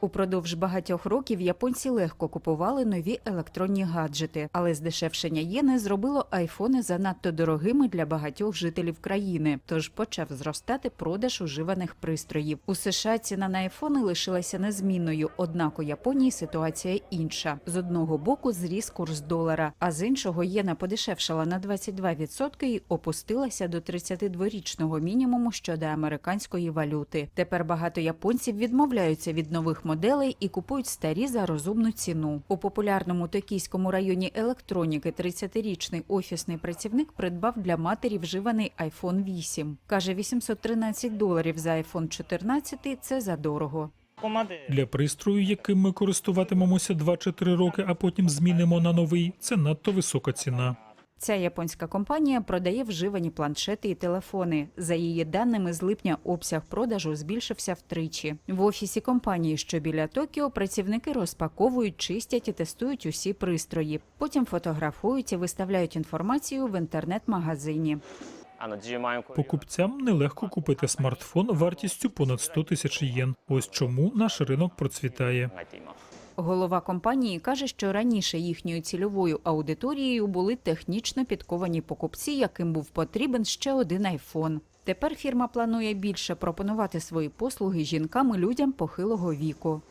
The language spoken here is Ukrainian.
Упродовж багатьох років японці легко купували нові електронні гаджети, але здешевшення єни зробило айфони занадто дорогими для багатьох жителів країни. Тож почав зростати продаж уживаних пристроїв. У США ціна на айфони лишилася незмінною. Однак у Японії ситуація інша. З одного боку зріс курс долара, а з іншого єна подешевшала на 22% і опустилася до 32-річного мінімуму щодо американської валюти. Тепер багато японців відмовляються від нових моделей і купують старі за розумну ціну. У популярному токійському районі електроніки 30-річний офісний працівник придбав для матері вживаний iPhone 8. Каже, 813 доларів за iPhone 14 – це задорого. Для пристрою, яким ми користуватимемося 2 чи 3 роки, а потім змінимо на новий, це надто висока ціна. Ця японська компанія продає вживані планшети і телефони. За її даними, з липня обсяг продажу збільшився втричі. В офісі компанії, що біля Токіо, працівники розпаковують, чистять і тестують усі пристрої. Потім фотографують і виставляють інформацію в інтернет-магазині. Покупцям нелегко купити смартфон вартістю понад 100 тисяч єн. Ось чому наш ринок процвітає голова компанії каже, що раніше їхньою цільовою аудиторією були технічно підковані покупці, яким був потрібен ще один айфон. Тепер фірма планує більше пропонувати свої послуги жінкам і людям похилого віку.